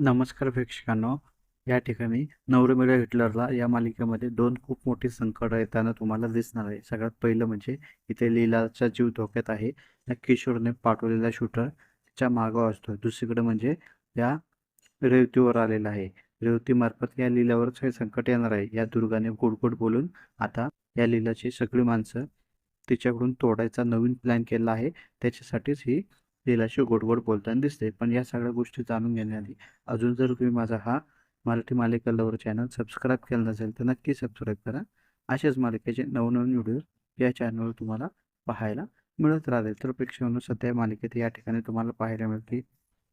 नमस्कार प्रेक्षकांनो. या ठिकाणी नवरमिळा हिटलरला या मालिकेमध्ये दोन खूप मोठी संकट येताना तुम्हाला दिसणार आहे. सगळ्यात पहिलं म्हणजे इथे लीलाचा जीव धोक्यात आहे. या किशोरने पाठवलेला शूटर त्याच्या मागं असतो दुसरीकडे म्हणजे या रेवतीवर आलेला आहे. रेवतीमार्फत या लीलावरच हे संकट येणार आहे. या दुर्गाने गोडगोड बोलून आता या लीलाची सगळी माणसं तिच्याकडून तोडायचा नवीन प्लॅन केला आहे. त्याच्यासाठीच ही लीलाशी गोडगोड बोलताना दिसते. पण या सगळ्या गोष्टी जाणून घेण्याआधी अजून जर तुम्ही माझा हा मराठी मालिका लवर चॅनल सबस्क्राईब केला नसेल तर नक्की सबस्क्राईब करा. अशाच मालिकेचे नवनवीन व्हिडिओ या चॅनलवर तुम्हाला पाहायला मिळत राहतील. तर प्रेक्षकांनो सध्या मालिकेत या ठिकाणी तुम्हाला पाहायला मिळते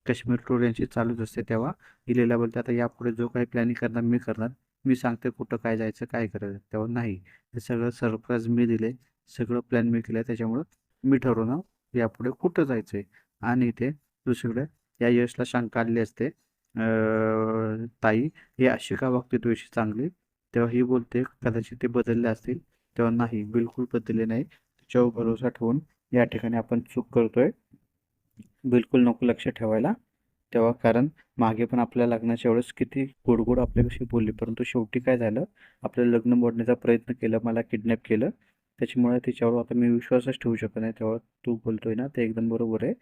काश्मीर टूर यांची चालूच असते. तेव्हा इलेला बोलते आता यापुढे जो काही प्लॅनिंग करणार मी करणार. मी सांगते कुठं काय जायचं काय करायचं. तेव्हा नाही. हे सगळं सरप्राईज मी दिले. सगळं प्लॅन मी केलं. त्याच्यामुळं मी ठरवणार यापुढे कुठं जायचं आहे आणि इथे दुसरीकडे या यशला शंका आलेली असते. ताई ही अशी का वागते तुझी चांगली? तेव्हा ही बोलते कदाचित ते बदलले असतील. तेव्हा नाही बिलकुल बदलले नाही. तिच्यावर भरोसा ठेवून या ठिकाणी आपण चूक करतोय. बिलकुल नको लक्ष ठेवायला. तेव्हा कारण मागे पण आपल्या लग्नाच्या वेळेस किती गोडगोड आपल्याशी बोलली. परंतु शेवटी काय झालं? आपलं लग्न मोडण्याचा प्रयत्न केला मला किडनॅप केलं. त्याच्यामुळे तिच्यावर आता मी विश्वासच ठेवू शकत नाही. त्यावर तू बोलतोय ना ते एकदम बरोबर आहे.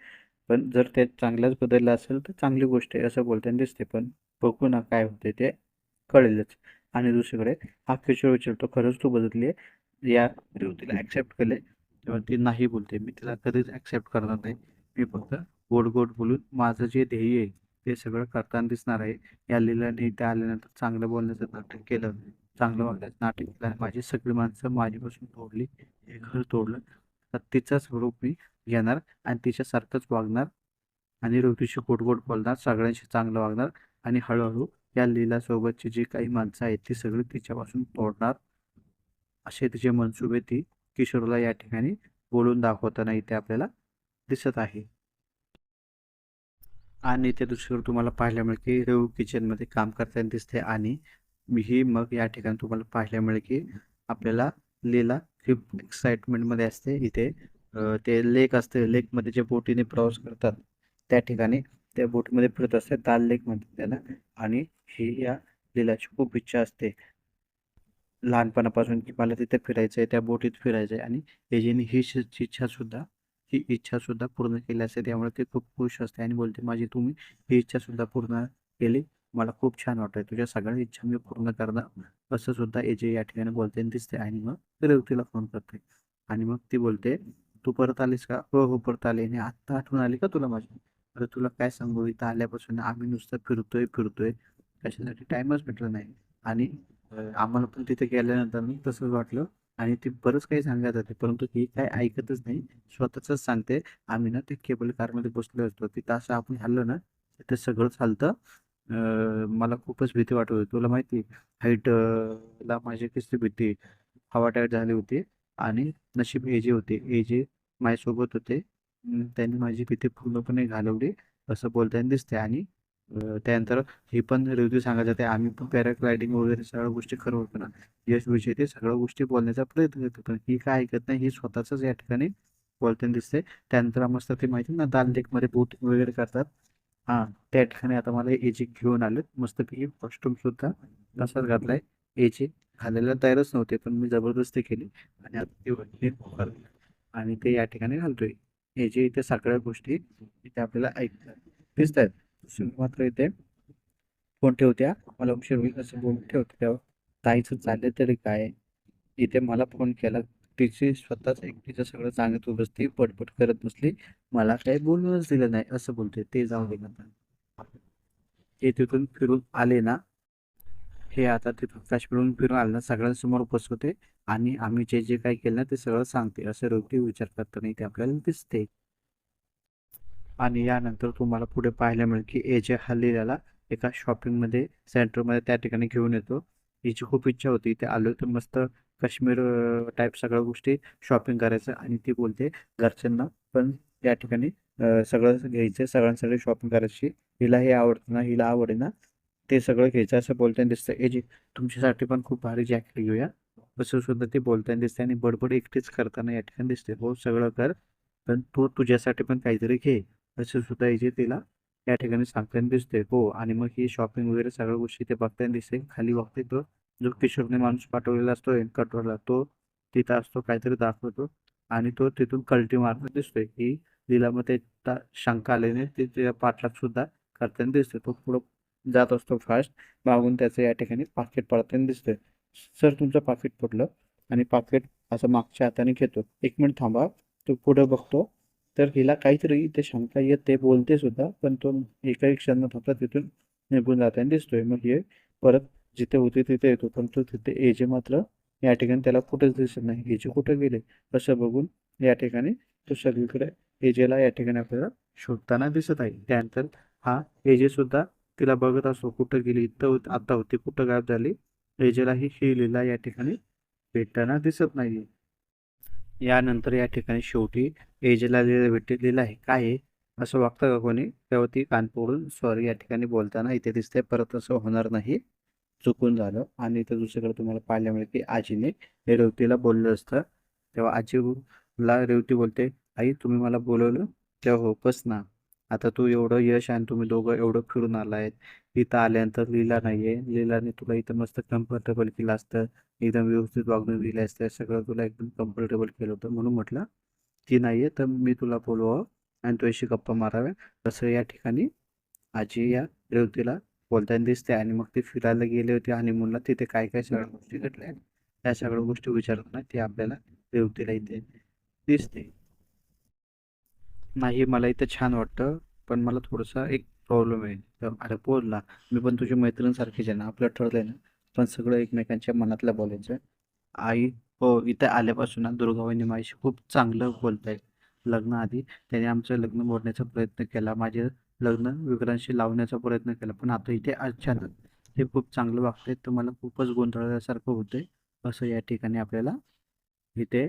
पण जर ते चांगल्याच बदललं असेल तर चांगली गोष्ट आहे असं बोलताना दिसते. पण बघू ना काय होते ते कळेलच. आणि दुसरीकडे हा किशोर विचारतो खरंच तू बदलली आहे. या तिला ॲक्सेप्ट केले तेव्हा ती नाही बोलते. मी तिला कधीच ॲक्सेप्ट करणार नाही. मी फक्त गोड गोड बोलून माझं जे ध्येय आहे ते सगळं करताना दिसणार आहे. या लिलाने त्या आल्यानंतर चांगलं बोलण्याचं नाटक केलं. चांगलं वागण्याचं नाटक केलं आणि माझी सगळी माणसं माझ्यापासून तोडली हे घर तोडलं. तर तिचंच रूप मी घेणार आणि तिच्यासारखंच वागणार आणि ऋतूशी गोड बोलणार सगळ्यांशी चांगलं वागणार आणि हळूहळू या लीलासोबतची जी काही माणसं आहेत ती सगळी तिच्यापासून तोडणार. असे तिचे मनसुबे ती किशोरला या ठिकाणी बोलून दाखवताना इथे आपल्याला दिसत आहे. आणि इथे दुसरीकडे तुम्हाला पाहायला मिळेल की रेऊ किचनमध्ये काम करताना दिसते आणि ही मग या ठिकाणी तुम्हाला पाहायला मिळेल की आपल्याला लीला खूप एक्साइटमेंटमध्ये असते. इथे ते लेक असते. लेकमध्ये जे बोटीने प्रवास करतात त्या ठिकाणी त्या बोटीमध्ये फिरत असते. दाल लेक म्हणतात त्याला. आणि ही या लीलाची खूप इच्छा असते. लहानपणापासून की मला तिथे फिरायचं आहे त्या बोटीत फिरायचं आहे. आणि एजीने ही इच्छासुद्धा ही इच्छासुद्धा पूर्ण केली असते. त्यामुळे ते खूप खुश असते. आणि बोलते माझी तुम्ही ही इच्छासुद्धा पूर्ण केली मला खूप छान वाटतंय. तुझ्या सगळ्या इच्छा मी पूर्ण करणार. असं सुद्धा एजे या ठिकाणी बोलते आणि दिसते आणि मग रेवतीला फोन करते. आणि मग ती बोलते तू परत आलीस का? हो हो परत आले. आणि आत्ता आठवण आली का तुला माझी? अरे तुला काय सांगू? इथं आल्यापासून आम्ही नुसतं फिरतोय फिरतोय. कशासाठी टाइमच भेटला नाही. आणि आम्हाला पण तिथे गेल्यानंतर मी तसंच वाटलं. आणि ती बरंच काही सांगत होते. परंतु ही काय ऐकतच नाही. स्वतःच सांगते. आम्ही ना ते केबल कारमध्ये बसलो असतो तिथं असं आपण हल्लो ना तिथे सगळंच हलतं मला खूपच भीती वाटत होती. तुला माहिती हाईट ला माझी किती भीती. हवा टाईट झाली होती आणि नशीब एजे होते. एजे माझ्यासोबत होते. त्यांनी माझी भीती पूर्णपणे घालवली. असं बोलताना दिसते आणि त्यानंतर हे पण रिव्ह्यू सांगायचं जाते आम्ही पण पॅराग्लायडिंग वगैरे सगळ्या गोष्टी खरं होतो ना. यश विषय ते सगळ्या गोष्टी बोलण्याचा प्रयत्न करतो. पण ही काय ऐकत नाही ही स्वतःच या ठिकाणी बोलताना दिसते त्यानंतर मस्त ते माहिती ना दाल लेकमध्ये बोटिंग वगैरे करतात. हां त्या ठिकाणी आता मला एजी घेऊन आलेत मस्तपैकी कॉस्ट्युम सुद्धा तसाच घातलाय. एजी घालायला तयारच नव्हते पण मी जबरदस्ती केली आणि आता ते आणि ते या ठिकाणी घालतोय. जे इथे सगळ्या गोष्टी इथे आपल्याला ऐकतात दिसत आहेत मात्र इथे फोन ठेवत्या. मला उशीर होईल असं बोलून ठेवते तेव्हा ताईचं चाललं तरी काय? इथे मला फोन केला तिची स्वतःच एकटीचं सगळं सांगत बसती पटपट करत बसली. मला काही बोलूनच दिलं नाही असं बोलते. ते जाऊ दे ते तिथून फिरून आले ना हे आता तिथून काश्मीरहून फिरून आले ना सगळ्यांसमोर बसवते आणि आम्ही जे जे काही केलं ना ते सगळं सांगते. असं रोटी विचार करताना ते आपल्याला दिसते. आणि यानंतर तुम्हाला पुढे पाहायला मिळेल की एजे हल्लीला एका शॉपिंगमध्ये सेंटरमध्ये त्या ठिकाणी घेऊन येतो. हिची खूप इच्छा होती ते आलो तर मस्त काश्मीर टाईप सगळ्या गोष्टी शॉपिंग करायचं आणि ती बोलते घरच्यांना. पण या ठिकाणी सगळं घ्यायचं सगळ्यांसाठी शॉपिंग करायची. हिला हे आवडतं ना हिला आवडे ना ते सगळं घ्यायचं असं बोलताना दिसतं एजी तुमच्यासाठी पण खूप भारी जॅकेट घेऊया. असं सुद्धा ते बोलताना दिसते आणि बडबड एकटीच करताना या ठिकाणी दिसते. हो सगळं कर पण तू तुझ्यासाठी पण काहीतरी घे असं सुद्धा एजी तिला या ठिकाणी सांगताना दिसते. हो आणि मग ही शॉपिंग वगैरे सगळ्या गोष्टी ते बघताना दिसते. खाली बघते तो. जो किशोरने माणूस पाठवलेला असतो कटोरला तो तिथं असतो काहीतरी दाखवतो. आणि तो तिथून कल्टी मारताना दिसतोय की लीलामध्ये शंका आल्याने ते त्या पाठलाग सुद्धा करताना दिसतोय तो पुढं जात असतो फास्ट मागून त्याचं या ठिकाणी पाकिट पडताना दिसतोय. सर तुमचं पाकिट पडलं आणि पाकिट असं मागच्या हाताने घेतो. एक मिनिट थांबा. तो पुढं बघतो. तर हिला काहीतरी इथे शंका येते बोलते सुद्धा पण तो एकाही क्षण फक्त तिथून निघून जाताना दिसतोय. मग हे परत जिथे होते तिथे येतो पण तिथे एजे मात्र या ठिकाणी त्याला कुठेच दिसत नाही. एजे कुठे गेले असं बघून या ठिकाणी तो सगळीकडे एजेला या ठिकाणी आपल्याला शोधताना दिसत आहे. त्यानंतर हा एजे सुद्धा तिला बघत असतो कुठं गेली इथं आता होती कुठं गायब झाली एजेलाही ही लीला या ठिकाणी भेटताना दिसत नाही यानंतर या ठिकाणी शेवटी एजेला लिहिलं भेटलेलं आहे काय आहे? असं वागतं का कोणी? तेव्हा ती कानपोडून सॉरी या ठिकाणी बोलताना इथे दिसते परत असं होणार नाही. चुकून झालं. आणि इथं दुसरीकडे तुम्हाला पाहायला मिळेल की आजीने हे रेवतीला बोललं असतं. तेव्हा आजीला रेवती बोलते आई तुम्ही मला बोलवलं तेव्हा होपच ना. आता तू एवढं यश आणि तुम्ही दोघं एवढं फिरून आलाय इथं आल्यानंतर लीला नाहीये. लीलाने तुला इथं मस्त कम्फर्टेबल केलं असतं. एकदम व्यवस्थित वागणूक दिलं असतं. सगळं तुला एकदम कम्फर्टेबल केलं होतं. म्हणून म्हटलं ती नाहीये तर मी तुला बोलवावं आणि तुझ्याशी गप्पा माराव्या. तसं या ठिकाणी आजी या रेवतीला बोलताना दिसते आणि मग ते फिरायला गेले होते आणि मुलं तिथे काय काय सगळ्या गोष्टी घडल्या. त्या सगळ्या गोष्टी विचारताना ते आपल्याला रेवतीला इथे दिसते. नाही मला इथं छान वाटतं पण मला थोडासा एक प्रॉब्लेम आहे. तर अरे बोलला मी पण तुझ्या मैत्रिणीसारखीच आहे ना आपलं ठरलंय ना पण सगळं एकमेकांच्या मनातलं बोलायचं. आई हो इथे आल्यापासून ना दुर्गाबाईंनी माझ्याशी खूप चांगलं बोलताय लग्नाआधी त्याने आमचं लग्न मोडण्याचा प्रयत्न केला. माझे लग्न विक्रांशी लावण्याचा प्रयत्न केला. पण आता इथे अचानक ते खूप चांगलं वागते तर मला खूपच गोंधळल्यासारखं होतंय असं या ठिकाणी आपल्याला इथे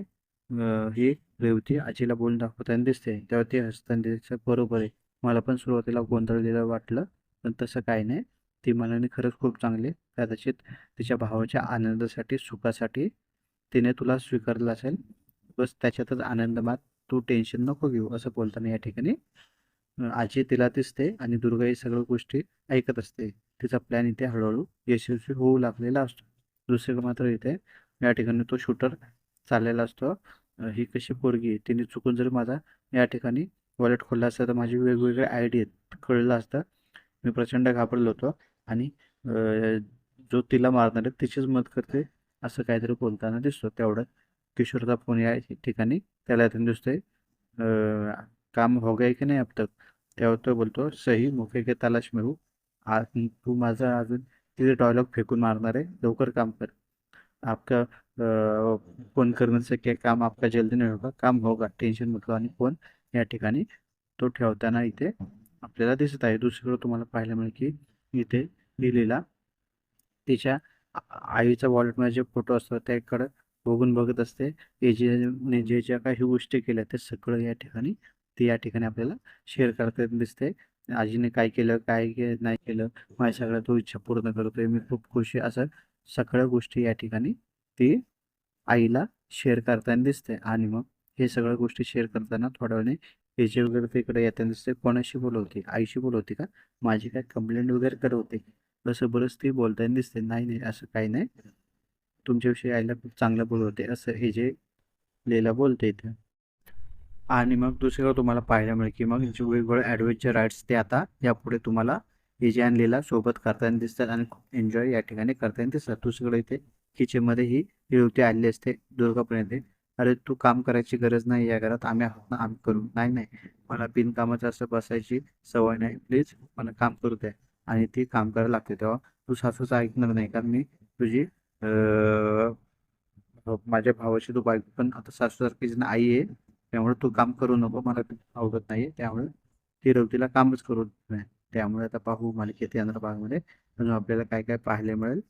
ही रेवती आजीला बोलून दाखवताना दिसते तेव्हा ते हसताना बरोबर आहे. मला पण सुरुवातीला गोंधळलेलं वाटलं पण तसं काही नाही. ती मनाने खरंच खूप चांगली आहे. कदाचित तिच्या भावाच्या आनंदासाठी सुखासाठी तिने तुला स्वीकारलं असेल बस त्याच्यातच आनंद मात. तू टेन्शन नको घेऊ असं बोलताना या ठिकाणी आजी तिला दिसते आणि दुर्गा ही सगळ्या गोष्टी ऐकत असते. तिचा प्लॅन इथे हळूहळू यशस्वी होऊ लागलेला असतो. दुसरीकडे मात्र इथे या ठिकाणी तो शूटर चाललेला असतो. ही कशी पोरगी तिने चुकून जर माझा या ठिकाणी वॉलेट खोलला असता तर माझी वेगवेगळे आय डी कळलं असतं. मी प्रचंड घाबरलो होतो आणि जो तिला मारणार आहे तिचीच मदत करते असं काहीतरी बोलताना दिसतो. तेवढं किशोरचा फोन या ठिकाणी त्याला दिसतोय. काम हो गया की नाही अब तक? त्यावर तो बोलतो सही मोके के तलाश मिळू आज तू माझा अजून तिथे डॉयलॉग फेकून मारणार आहे. लवकर काम कर. आपका फोन करने से क्या काम आपका जल्दी नाही होगा. काम होगा. टेन्शन म्हटलं आणि फोन या ठिकाणी तो ठेवताना इथे आपल्याला दिसत आहे. दुसरीकडे तुम्हाला पाहायला मिळेल की इथे लिहिलेला तिच्या आईचा वॉलेटमध्ये जे फोटो असतो त्याकडे बघून बघत असते. एजेने जे ज्या काही गोष्टी केल्या ते सगळं या ठिकाणी ती या ठिकाणी आपल्याला शेअर करताना दिसते आजीने काय केलं काय के नाही केलं माझ्या सगळ्या तो इच्छा पूर्ण करतोय. मी खूप खुश आहे. असं सगळ्या गोष्टी या ठिकाणी ती आईला शेअर करताना दिसते आणि मग हे सगळ्या गोष्टी शेअर करताना थोड्या वेळाने एजे वगैरे तिकडे येताना दिसते कोणाशी बोलवते आईशी बोलवते का? माझी काय कंप्लेंट वगैरे करवते तसं असं बरंच ती बोलताना दिसते. नाही नाही असं काही नाही. तुमच्याविषयी आईला खूप चांगलं बोलवते असं हे जे लेला बोलते इथं. आणि मग दुसरीकडे तुम्हाला पाहायला मिळेल की मग जे वेगवेगळे ॲडव्हेंचर राईड्स ते आता यापुढे तुम्हाला विजय आणि लीला सोबत करताना दिसतात आणि खूप एन्जॉय या ठिकाणी करताना दिसतात. दुसरीकडे इथे किचनमध्ये ही युवती आलेली असते दुर्गापर्यंत. अरे तू काम करायची गरज नाही या घरात आम्ही आहोत ना आम्ही करू. नाही नाही. मला बिनकामाचं असं बसायची सवय नाही. प्लीज मला काम करू द्या. आणि ती काम करायला लागते तेव्हा. तू सासूचं ऐकणार नाही कारण मी तुझी माझ्या भावाची तू बाईक पण आता सासूसारखी ना आई आहे त्यामुळे तू काम करू नको मला आवडत नाही त्यामुळे ती रवतीला कामच करू नाही. त्यामुळे आता पाहू मालिकेत येणार भागामध्ये अजून आपल्याला काय काय पाहायला मिळेल.